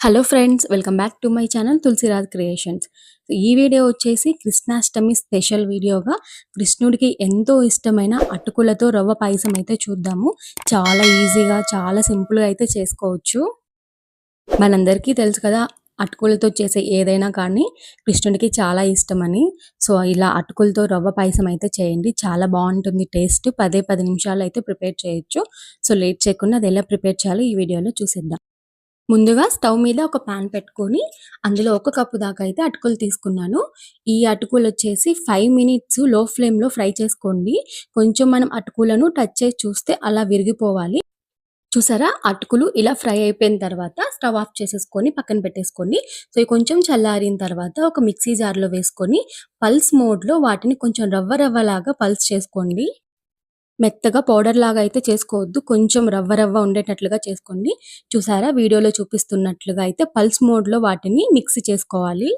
Hello friends welcome back to my channel Tulasiraj creations ఈ video వచ్చేసి Krishnashtami special వీడియోగా కృష్ణుడికి ఎంతో ఇష్టమైన అటుకులతో రవ్వ పాయసం అయితే చూద్దాము. చాలా ఈజీగా చాలా సింపుల్గా అయితే చేసుకోవచ్చు. మనందరికీ తెలుసు కదా అటుకులతో చేసే ఏదైనా కానీ కృష్ణుడికి చాలా ఇష్టమని. సో ఇలా అటుకులతో రవ్వ పాయసం అయితే చేయండి. చాలా బాగుంటుంది టేస్ట్ పదే పది నిమిషాలు అయితే ప్రిపేర్ చేయొచ్చు. సో లేట్ చేయకుండా అది ఎలా ప్రిపేర్ చేయాలో ఈ వీడియోలో చూసేద్దాం. ముందుగా స్టవ్ మీద ఒక పాన్ పెట్టుకొని అందులో ఒక కప్పు దాకా అయితే అటుకులు తీసుకున్నాను. ఈ అటుకులు వచ్చేసి ఫైవ్ మినిట్స్లో ఫ్లేమ్లో ఫ్రై చేసుకోండి. కొంచెం మనం అటుకులను టచ్ చేసి చూస్తే అలా విరిగిపోవాలి. చూసారా? అటుకులు ఇలా ఫ్రై అయిపోయిన తర్వాత స్టవ్ ఆఫ్ చేసేసుకొని పక్కన పెట్టేసుకొని సో కొంచెం చల్లారిన తర్వాత ఒక మిక్సీ జార్లో వేసుకొని పల్స్ మోడ్లో వాటిని కొంచెం రవ్వ రవ్వలాగా పల్స్ చేసుకోండి. మెత్తగా పౌడర్ లాగా అయితే చేసుకోవద్దు. కొంచెం రవ్వ రవ్వ ఉండేటట్లుగా చేసుకోండి. చూసారా? వీడియోలో చూపిస్తున్నట్లుగా అయితే పల్స్ మోడ్లో వాటిని మిక్స్ చేసుకోవాలి.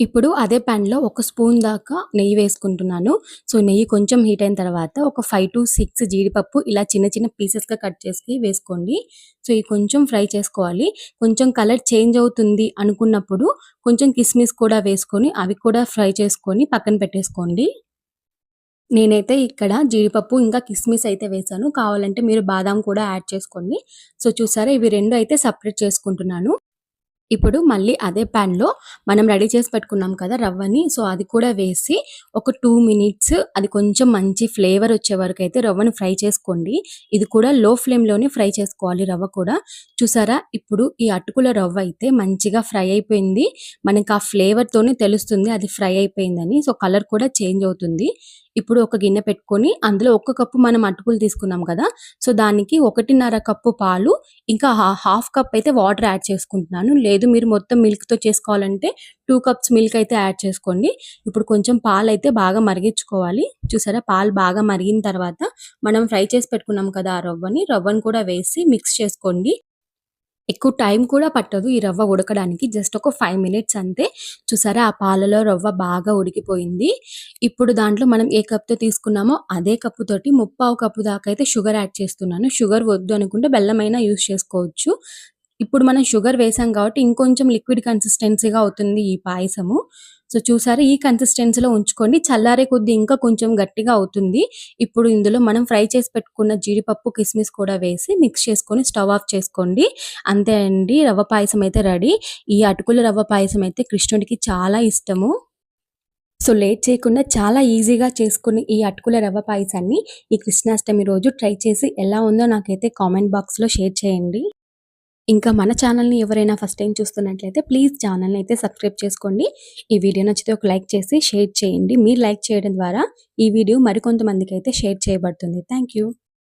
ఇప్పుడు అదే ప్యాన్లో ఒక స్పూన్ దాకా నెయ్యి వేసుకుంటున్నాను. సో నెయ్యి కొంచెం హీట్ అయిన తర్వాత ఒక ఫైవ్ టు సిక్స్ జీడిపప్పు ఇలా చిన్న చిన్న పీసెస్గా కట్ చేసి వేసుకోండి. సో ఇవి కొంచెం ఫ్రై చేసుకోవాలి. కొంచెం కలర్ చేంజ్ అవుతుంది అనుకున్నప్పుడు కొంచెం కిస్మిస్ కూడా వేసుకొని అవి కూడా ఫ్రై చేసుకొని పక్కన పెట్టేసుకోండి. నేనైతే ఇక్కడ జీడిపప్పు ఇంకా కిస్మిస్ అయితే వేసాను. కావాలంటే మీరు బాదాం కూడా యాడ్ చేసుకోండి. సో చూసారా? ఇవి రెండు అయితే సపరేట్ చేసుకుంటున్నాను. ఇప్పుడు మళ్ళీ అదే ప్యాన్లో మనం రెడీ చేసి పెట్టుకున్నాం కదా రవ్వని. సో అది కూడా వేసి ఒక టూ మినిట్స్ అది కొంచెం మంచి ఫ్లేవర్ వచ్చే వరకు అయితే రవ్వని ఫ్రై చేసుకోండి. ఇది కూడా లో ఫ్లేమ్లోనే ఫ్రై చేసుకోవాలి రవ్వ కూడా. చూసారా? ఇప్పుడు ఈ అటుకుల రవ్వ అయితే మంచిగా ఫ్రై అయిపోయింది. మనకి ఆ ఫ్లేవర్తోనే తెలుస్తుంది అది ఫ్రై అయిపోయిందని. సో కలర్ కూడా చేంజ్ అవుతుంది. ఇప్పుడు ఒక గిన్నె పెట్టుకొని అందులో ఒక కప్పు మనం అటుకులు తీసుకున్నాం కదా సో దానికి ఒకటిన్నర కప్పు పాలు ఇంకా హాఫ్ కప్ అయితే వాటర్ యాడ్ చేసుకుంటున్నాను. లేదు మీరు మొత్తం మిల్క్తో చేసుకోవాలంటే టూ కప్స్ మిల్క్ అయితే యాడ్ చేసుకోండి. ఇప్పుడు కొంచెం పాలు అయితే బాగా మరిగించుకోవాలి. చూసారా? పాలు బాగా మరిగిన తర్వాత మనం ఫ్రై చేసి పెట్టుకున్నాం కదా ఆ రవ్వని రవ్వని కూడా వేసి మిక్స్ చేసుకోండి. ఎక్కువ టైం కూడా పట్టదు ఈ రవ్వ ఉడకడానికి. జస్ట్ ఒక ఫైవ్ మినిట్స్ అంతే. చూసారా? ఆ పాలలో రవ్వ బాగా ఉడికిపోయింది. ఇప్పుడు దాంట్లో మనం ఏ కప్తో తీసుకున్నామో అదే కప్పుతోటి ముప్పావు కప్పు దాకా అయితే షుగర్ యాడ్ చేస్తున్నాను. షుగర్ వద్దు అనుకుంటే బెల్లమైనా యూస్ చేసుకోవచ్చు. ఇప్పుడు మనం షుగర్ వేసాం కాబట్టి ఇంకొంచెం లిక్విడ్ కన్సిస్టెన్సీగా అవుతుంది ఈ పాయసము. సో చూసారా ఈ కన్సిస్టెన్సీలో ఉంచుకోండి. చల్లారే కొద్ది ఇంకా కొంచెం గట్టిగా అవుతుంది. ఇప్పుడు ఇందులో మనం ఫ్రై చేసి పెట్టుకున్న జీడిపప్పు కిస్మిస్ కూడా వేసి మిక్స్ చేసుకొని స్టవ్ ఆఫ్ చేసుకోండి. అంతే అండి రవ్వ పాయసం అయితే రెడీ. ఈ అటుకుల రవ్వ పాయసం అయితే కృష్ణుడికి చాలా ఇష్టము. సో లేట్ చేయకుండా చాలా ఈజీగా చేసుకుని ఈ అటుకుల రవ్వ పాయసాన్ని ఈ కృష్ణాష్టమి రోజు ట్రై చేసి ఎలా ఉందో నాకైతే కామెంట్ బాక్స్లో షేర్ చేయండి. ఇంకా మన ఛానల్ని ఎవరైనా ఫస్ట్ టైం చూస్తున్నట్లయితే ప్లీజ్ ఛానల్ని అయితే సబ్స్క్రైబ్ చేసుకోండి. ఈ వీడియో నచ్చితే ఒక లైక్ చేసి షేర్ చేయండి. మీరు లైక్ చేయడం ద్వారా ఈ వీడియో మరికొంతమందికి అయితే షేర్ చేయబడుతుంది థ్యాంక్